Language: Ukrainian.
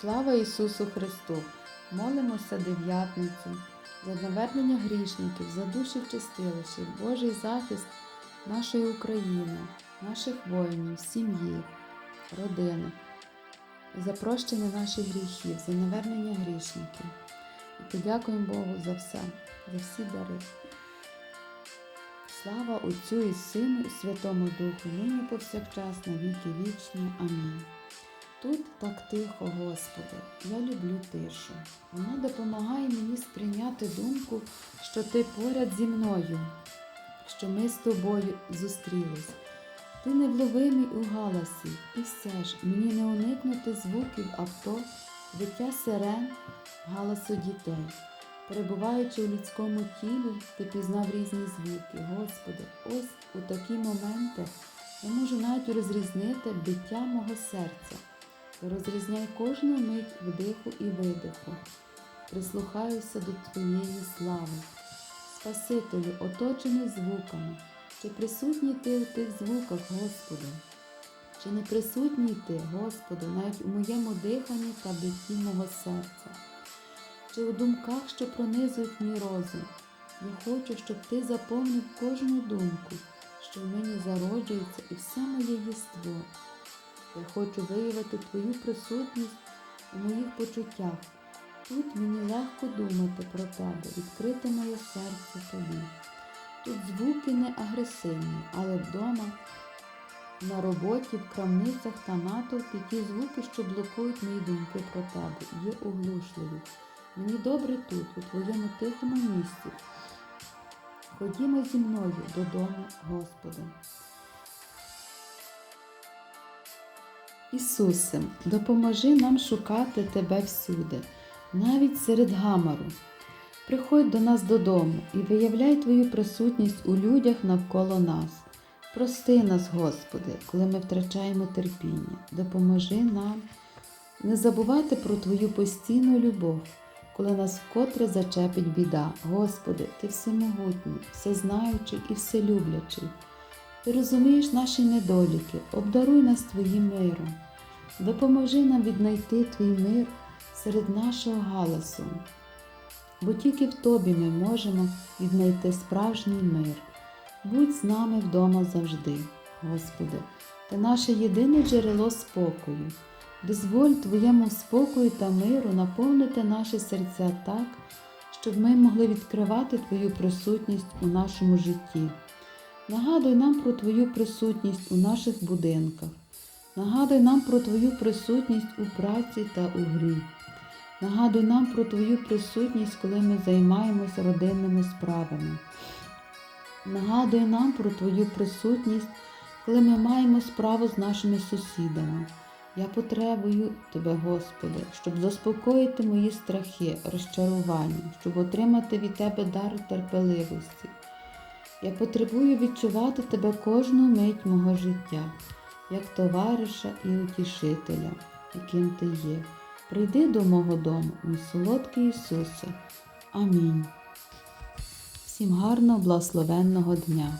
Слава Ісусу Христу! Молимося дев'ятницю за навернення грішників, за душі в Божий захист нашої України, наших воїнів, сім'ї, родини, за прощення наших гріхів, за навернення грішників. І подякуємо Богу за все, за всі дари. Слава Отцю і Сину, і Святому Духу, нині повсякчас, на віки вічні. Амінь. Тут так тихо, Господи, я люблю тишу. Вона допомагає мені сприйняти думку, що Ти поряд зі мною, що ми з тобою зустрілись. Ти невловимий у галасі, і все ж мені не уникнути звуків авто, биття сирен, галасу дітей. Перебуваючи у людському тілі, ти пізнав різні звуки. Господи, ось у такі моменти я можу навіть розрізнити биття мого серця. Розрізняй кожну мить вдиху і видиху. Прислухаюся до Твоєї слави. Спасителю, оточений звуками, чи присутній ти у тих звуках, Господи? Чи не присутній ти, Господи, навіть у моєму диханні та битті мого серця? Чи у думках, що пронизують мій розум? Я хочу, щоб ти заповнив кожну думку, що в мені зароджується, і все моє єство. Я хочу виявити твою присутність у моїх почуттях. Тут мені легко думати про тебе, відкрити моє серце тобі. Тут звуки не агресивні, але вдома, на роботі, в крамницях та натовпі ті звуки, що блокують мої думки про тебе, є оглушливі. Мені добре тут, у твоєму тихому місці. Ходімо зі мною додому, Господи. Ісусе, допоможи нам шукати Тебе всюди, навіть серед гамору. Приходь до нас додому і виявляй Твою присутність у людях навколо нас. Прости нас, Господи, коли ми втрачаємо терпіння. Допоможи нам не забувати про Твою постійну любов, коли нас вкотре зачепить біда. Господи, Ти всемогутній, всезнаючий і вселюблячий. Ти розумієш наші недоліки, обдаруй нас Твоїм миром. Допоможи нам віднайти Твій мир серед нашого галасу, бо тільки в Тобі ми можемо віднайти справжній мир. Будь з нами вдома завжди, Господи, Ти наше єдине джерело спокою. Дозволь Твоєму спокою та миру наповнити наші серця так, щоб ми могли відкривати Твою присутність у нашому житті. Нагадуй нам про Твою присутність у наших будинках. Нагадуй нам про Твою присутність у праці та у грі. Нагадуй нам про Твою присутність, коли ми займаємося родинними справами. Нагадуй нам про Твою присутність, коли ми маємо справу з нашими сусідами. Я потребую Тебе, Господи, щоб заспокоїти мої страхи, розчарування, щоб отримати від Тебе дар терпеливості. Я потребую відчувати Тебе кожну мить мого життя, як товариша і утішителя, яким Ти є. Прийди до мого дому, мій солодкий Ісусе. Амінь. Всім гарного, благословенного дня!